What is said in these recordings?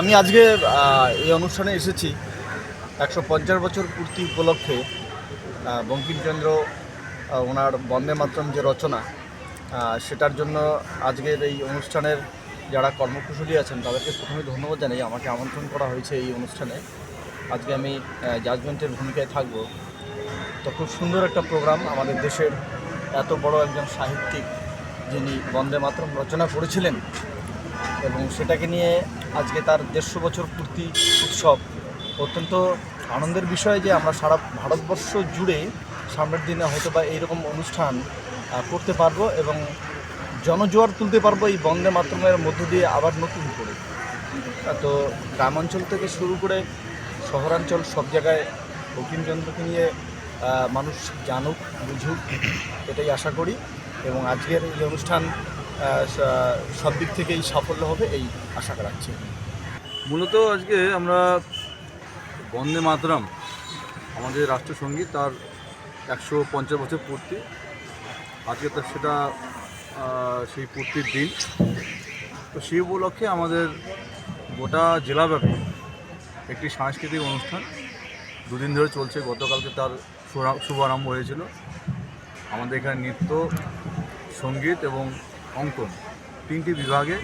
আমি আজকে এই অনুষ্ঠানে এসেছি একশো পঞ্চাশ বছর পূর্তি উপলক্ষে বঙ্কিমচন্দ্র ওনার বন্দে মাতরম যে রচনা সেটার জন্য আজকের এই অনুষ্ঠানের যারা কর্মকুশলী আছেন, তাদেরকে প্রথমে ধন্যবাদ জানাই। আমাকে আমন্ত্রণ করা হয়েছে এই অনুষ্ঠানে। আজকে আমি জাজমেন্টের ভূমিকায় থাকব। তো খুব সুন্দর একটা প্রোগ্রাম আমাদের দেশের এত বড় একজন সাহিত্যিক যিনি বন্দে মাতরম রচনা করেছিলেন এবং সেটাকে নিয়ে আজকে তার দেড়শো বছর পূর্তি উৎসব। অত্যন্ত আনন্দের বিষয় যে আমরা সারা ভারতবর্ষ জুড়ে সামনের দিনে হয়তো বা এইরকম অনুষ্ঠান করতে পারব এবং জনজোয়ার তুলতে পারব এই বন্দে মাতরমের মধ্য দিয়ে আবার নতুন করে। তো গ্রামাঞ্চল থেকে শুরু করে শহরাঞ্চল সব জায়গায় বঙ্কিমচন্দ্রকে নিয়ে মানুষ জানুক, বুঝুক, এটাই আশা করি এবং আজকের এই অনুষ্ঠান সব দিক থেকেই সাফল্য হবে এই আশা রাখছি। মূলত আজকে আমরা বন্দে মাতরম, আমাদের রাষ্ট্রসঙ্গীত, তার একশো পঞ্চাশ বছর পূর্তি। আজকে তার সেটা সেই পূর্তির দিন। তো সেই উপলক্ষে আমাদের গোটা জেলাব্যাপী একটি সাংস্কৃতিক অনুষ্ঠান দুদিন ধরে চলছে। গতকালকে তার শুভারম্ভ হয়েছিল। আমাদের এখানে নৃত্য, সংগীত এবং অঙ্কন তিনটি বিভাগে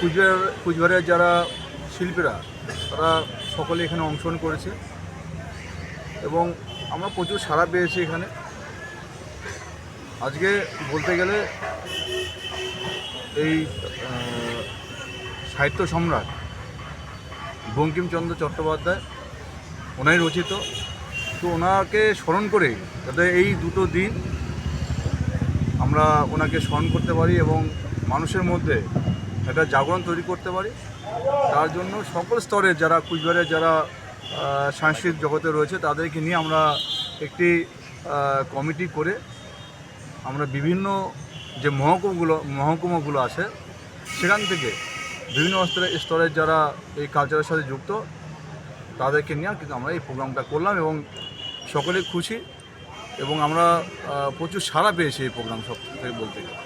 কুচবিহার, কুচবিহারের যারা শিল্পীরা, তারা সকলে এখানে অংশগ্রহণ করেছে। এবং আমরা প্রচুর সাড়া পেয়েছি এখানে। আজকে বলতে গেলে এই সাহিত্য সম্রাট বঙ্কিমচন্দ্র চট্টোপাধ্যায়, ওনাই রচিত। তো ওনাকে স্মরণ করে যাতে এই দুটো দিন আমরা ওনাকে স্মরণ করতে পারি এবং মানুষের মধ্যে একটা জাগরণ তৈরি করতে পারি। তার জন্য সকল স্তরের যারা কুচবিহারের যারা সাংস্কৃতিক জগতে রয়েছে, তাদেরকে নিয়ে আমরা একটি কমিটি করে আমরা বিভিন্ন যে মহকুমগুলো, মহকুমাগুলো আছে, সেখান থেকে বিভিন্ন স্তরের স্তরের যারা এই কালচারের সাথে যুক্ত, তাদেরকে নিয়ে কিন্তু আমরা এই প্রোগ্রামটা করলাম এবং সকলেই খুশি। এবং আমরা প্রচুর সাড়া পেয়েছি এই প্রোগ্রাম সব থেকে বলতে গেলে।